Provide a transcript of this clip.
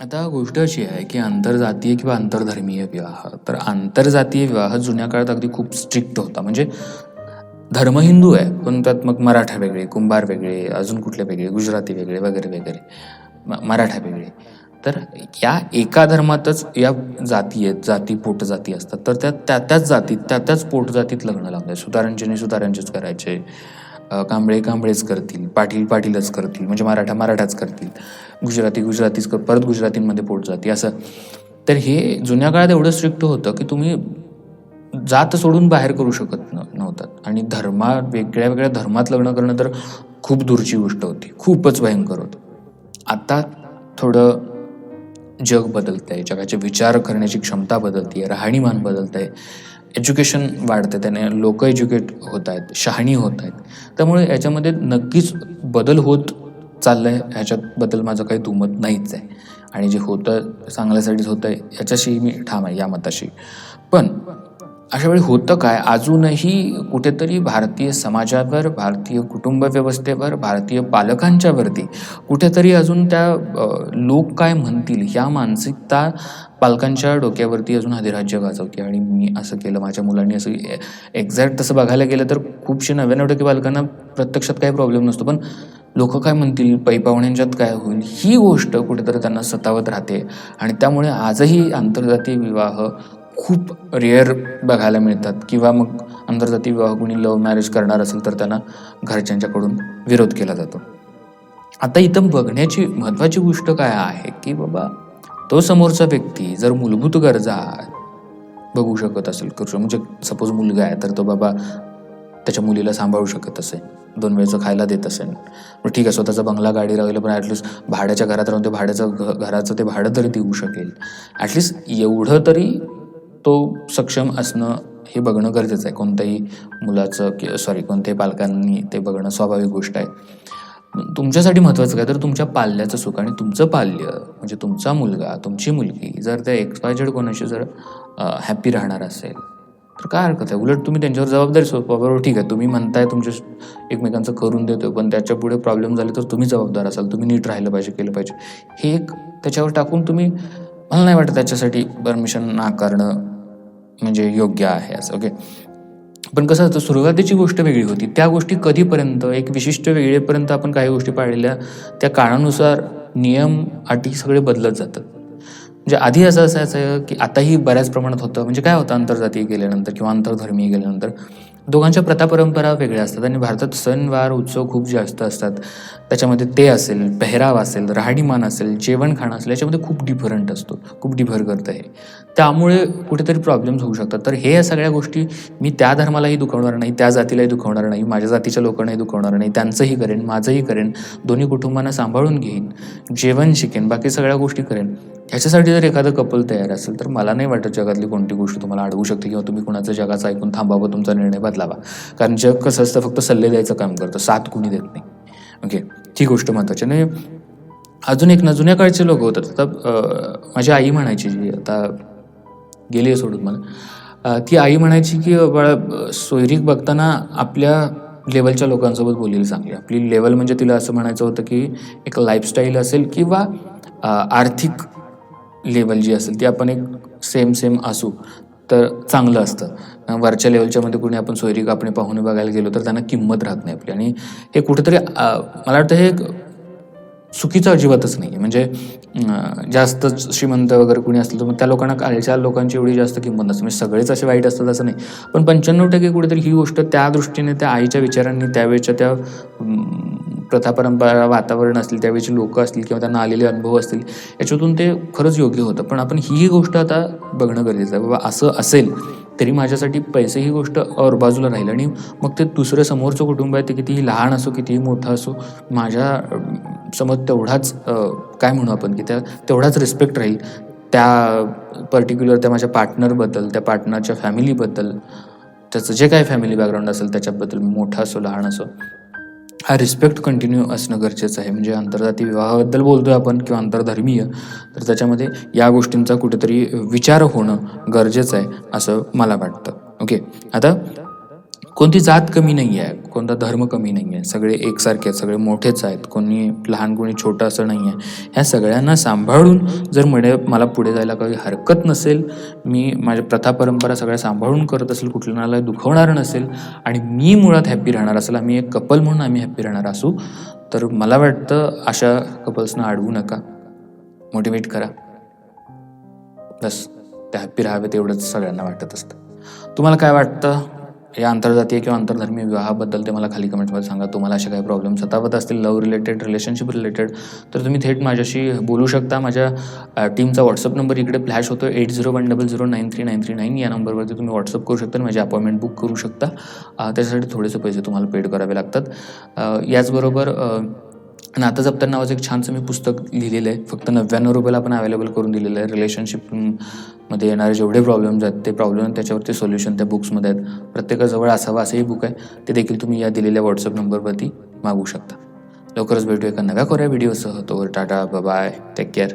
आता गोष्ट अशी आहे की आंतरजातीय किंवा आंतरधर्मीय विवाह तर आंतरजातीय विवाह जुन्या काळात अगदी खूप स्ट्रिक्ट होता. म्हणजे धर्म हिंदू आहे पण त्यात मग मराठा वेगळे कुंभार वेगळे अजून कुठले वेगळे गुजराती वेगळे वगैरे वगैरे म- मराठा वेगळे. तर या एका धर्मातच या जाती आहेत जाती पोटजाती असतात. तर त्या त्या त्याच जातीत त्या त्याच पोटजातीत लग्न लावले. सुतारांचे सुतारांचेच करायचे. कांबळे कांबळेच करतील पाटील पाटीलच करतील म्हणजे मराठा मराठाच करतील. गुजराती गुजरातीच कर परत गुजरातींमध्ये पोट जाती असं. तर हे जुन्या काळात एवढं स्ट्रिक्ट होतं की तुम्ही जात सोडून बाहेर करू शकत न नव्हतात. आणि धर्मा वेगळ्या वेगळ्या धर्मात लग्न करणं तर खूप दूरची गोष्ट होती खूपच भयंकर होतं. आता थोडं जग बदलतं आहे जगाचे विचार करण्याची क्षमता बदलते आहे राहणीमान बदलत आहे एज्युकेशन वाढतं त्याने लोक एज्युकेट होत आहेत शहाणी होत आहेत त्यामुळे याच्यामध्ये नक्कीच बदल होत चाललं आहे ह्याच्याबद्दल माझं काही दुमत नाहीच आहे. आणि जे होतं चांगल्यासाठीच होतं आहे याच्याशी मी ठाम आहे या मताशी. पण अशा वेळी होतं काय? अजूनही कुठेतरी भारतीय समाजावर भारतीय कुटुंब व्यवस्थेवर भारतीय पालकांच्यावरती कुठेतरी अजून त्या लोक काय म्हणतील ह्या मानसिकता पालकांच्या डोक्यावरती अजून अधिराज्य गाजवते. आणि मी असं केलं माझ्या मुलांनी असं एक्झॅक्ट तसं बघायला गेलं तर खूपशे नव्याण्णव टक्के पालकांना प्रत्यक्षात काही प्रॉब्लेम नसतो. पण लोक काय म्हणतील? पैपावण्यांच्यात काय होईल? ही गोष्ट कुठेतरी त्यांना सतावत राहते. आणि त्यामुळे आजही आंतरजातीय विवाह खूप रेअर बघायला मिळतात. किंवा मग आंतरजातीय विवाह कोणी लव्ह मॅरेज करणार असेल तर त्यांना घरच्यांच्याकडून विरोध केला जातो. आता इथं बघण्याची महत्त्वाची गोष्ट काय आहे की बाबा तो समोरचा व्यक्ती जर मूलभूत गरजा बघू शकत असेल करू शकतो. म्हणजे सपोज मुलगा आहे तर तो बाबा त्याच्या मुलीला सांभाळू शकत असेल दोन वेळचं खायला देत असेल. मग ठीक आहे स्वतःचा बंगला गाडी राहिलं पण ॲटलिस्ट भाड्याच्या घरात राहून ते भाड्याचं घ घराचं ते भाडं तरी देऊ शकेल. ॲटलिस्ट एवढं तरी तो सक्षम असणं हे बघणं गरजेचं आहे. कोणत्याही मुलाचं की सॉरी कोणत्याही पालकांनी ते बघणं स्वाभाविक गोष्ट आहे. तुमच्यासाठी महत्त्वाचं काय? तर तुमच्या पाल्याचं सुख आणि तुमचं पाल्य म्हणजे तुमचा मुलगा तुमची मुलगी जर त्या एक्सपायजेड कोणाशी जर हॅपी राहणार असेल तर काय हरकत आहे? उलट तुम्ही त्यांच्यावर जबाबदारी सोपवा. बरोबर ठीक आहे. तुम्ही म्हणताय तुमच्या एकमेकांचं करून देतोय पण त्याच्या पुढे प्रॉब्लेम झाले तर तुम्ही जबाबदार असाल. तुम्ही नीट राहिलं पाहिजे केलं पाहिजे. हे एक त्याच्यावर टाकून तुम्ही मला नाही वाटत त्याच्यासाठी परमिशन नाकारणं म्हणजे योग्य आहे असं ओके पण कसं असतं सुरुवातीची गोष्ट वेगळी होती. त्या गोष्टी कधीपर्यंत एक विशिष्ट वेळेपर्यंत आपण काही गोष्टी पाळलेल्या त्या काळानुसार नियम अटी सगळे बदलत जातात. म्हणजे आधी असं असायचं की आताही बऱ्याच प्रमाणात होतं. म्हणजे काय होतं आंतरजातीय गेल्यानंतर किंवा आंतरधर्मीय गेल्यानंतर? दोघांच्या प्रथा परंपरा वेगळ्या असतात आणि भारतात सणवार उत्सव खूप जास्त असतात. त्याच्यामध्ये ते असेल पेहराव असेल राहणीमान असेल जेवण खाणं असेल याच्यामध्ये खूप डिफरंट असतो. खूप डिफर करतं हे. त्यामुळे कुठेतरी प्रॉब्लेम्स होऊ शकतात. तर हे या सगळ्या गोष्टी मी त्या धर्मालाही दुखवणार नाही त्या जातीलाही दुखवणार नाही माझ्या जातीच्या लोकांनाही दुखवणार नाही त्यांचंही करेन माझंही करेन दोन्ही कुटुंबांना सांभाळून घेईन जेवण शिकेन बाकी सगळ्या गोष्टी करेन. ह्याच्यासाठी जर एखादं कपल तयार असेल तर मला नाही वाटत जगातली कोणती गोष्ट तुम्हाला अडवू शकते किंवा तुम्ही कुणाचं जगाचं ऐकून थांबावं तुमचा निर्णय बदलावा. कारण जग कसं असतं फक्त सल्ले द्यायचं काम करतं साथ कुणी देत नाही. ओके ही गोष्ट महत्त्वाची. आणि अजून एक ना जुन्या काळचे लोक होतात. आता माझी आई म्हणायची जी आता गेली आहे सोडून मला. ती आई म्हणायची की बाळा सोयरीक बघताना आपल्या लेवलच्या लोकांसोबत बोलेली चांगली. आपली लेवल म्हणजे तिला असं म्हणायचं होतं की एक लाईफस्टाईल असेल किंवा आर्थिक लेवल जी असेल ती आपण एक सेम सेम असू तर चांगलं असतं. वरच्या लेवलच्या मध्ये कुणी आपण सोयरी कापणी पाहुणे बघायला गेलो तर त्यांना किंमत राहत नाही आपली. आणि हे कुठेतरी मला वाटतं हे एक चुकीचं अजिबातच नाही आहे म्हणजे जास्त श्रीमंत वगैरे कुणी असलं तर मग त्या लोकांना कालच्या लोकांची एवढी जास्त किंमत नसते. म्हणजे सगळेच असे वाईट असतात असं नाही. पण पंच्याण्णव टक्के कुठेतरी ही गोष्ट त्या दृष्टीने त्या आईच्या विचारांनी त्यावेळेच्या त्या प्रथा परंपरा वातावरण असतील त्यावेळेची लोकं असतील किंवा त्यांना आलेले अनुभव असतील याच्यातून ते खरंच योग्य होतं. पण आपण ही गोष्ट आता बघणं गरजेचं आहे. बाबा असं असेल तरी माझ्यासाठी पैसे ही गोष्ट और बाजूला राहील. आणि मग ते दुसरं समोरचं कुटुंब आहे ते कितीही लहान असो कितीही मोठं असो माझ्यासमोर तेवढाच काय म्हणू आपण की त्या तेवढाच रिस्पेक्ट राहील. त्या पर्टिक्युलर त्या माझ्या पार्टनरबद्दल त्या पार्टनरच्या फॅमिलीबद्दल त्याचं जे काही फॅमिली बॅकग्राऊंड असेल त्याच्याबद्दल मोठा असो लहान असो हा रिस्पेक्ट कंटिन्यू असणं गरजेचं आहे. म्हणजे आंतरजातीय विवाहाबद्दल बोलतोय आपण किंवा आंतरधर्मीय तर त्याच्यामध्ये या गोष्टींचा कुठेतरी विचार होणं गरजेचं आहे असं मला वाटतं. ओके आता कोणती जात कमी नाही आहे कोणता धर्म कमी नाही आहे सगळे एकसारखे आहेत सगळे मोठेच आहेत कोणी लहान कोणी छोटं असं नाही आहे ह्या सगळ्यांना सांभाळून जर म्हणे मला पुढे जायला काही हरकत नसेल मी माझ्या प्रथा परंपरा सगळ्या सांभाळून करत असेल कुठल्याला दुखवणार नसेल आणि मी मुळात हॅप्पी राहणार असेल आम्ही एक कपल म्हणून आम्ही हॅप्पी राहणार असू तर मला वाटतं अशा कपल्सना अडवू नका. मोटिवेट करा. बस ते हॅप्पी राहावेत एवढंच सगळ्यांना वाटत असतं. तुम्हाला काय वाटतं? या आंतरजातीय किंवा आंतरधर्मीय विवाहाबद्दल ते मला खाली कमेंटमध्ये सांगा. तुम्हाला असे काही प्रॉब्लेम सतावत असतील लव्ह रिलेटेड रिलेशनशिप रिलेटेड तर तुम्ही थेट माझ्याशी बोलू शकता. माझ्या टीमचा व्हॉट्सअप नंबर इकडे फ्लॅश होतो eight zero one double zero nine three nine three nine या नंबरवरती तुम्ही व्हॉट्सअप करू शकता आणि माझी अपॉइंटमेंट बुक करू शकता. त्याच्यासाठी थोडेसे पैसे तुम्हाला पेड करावे लागतात. याचबरोबर नातं जपताना नावाचं एक छानसं मी पुस्तक लिहिलेलं आहे. फक्त नव्याण्णव रुपयाला आपण अवेलेबल करून दिलेलं आहे. रिलेशनशिपमध्ये येणारे जेवढे प्रॉब्लेम्स आहेत ते प्रॉब्लेम त्याच्यावरती सोल्युशन त्या बुक्समध्ये आहेत. प्रत्येकाजवळ असावं असंही बुक आहे. ते देखील तुम्ही या दिलेल्या व्हॉट्सअप नंबरवरती मागवू शकता. लवकरच भेटू एका नव्या कोऱ्या व्हिडिओसह तो टाटा बाय टेक केअर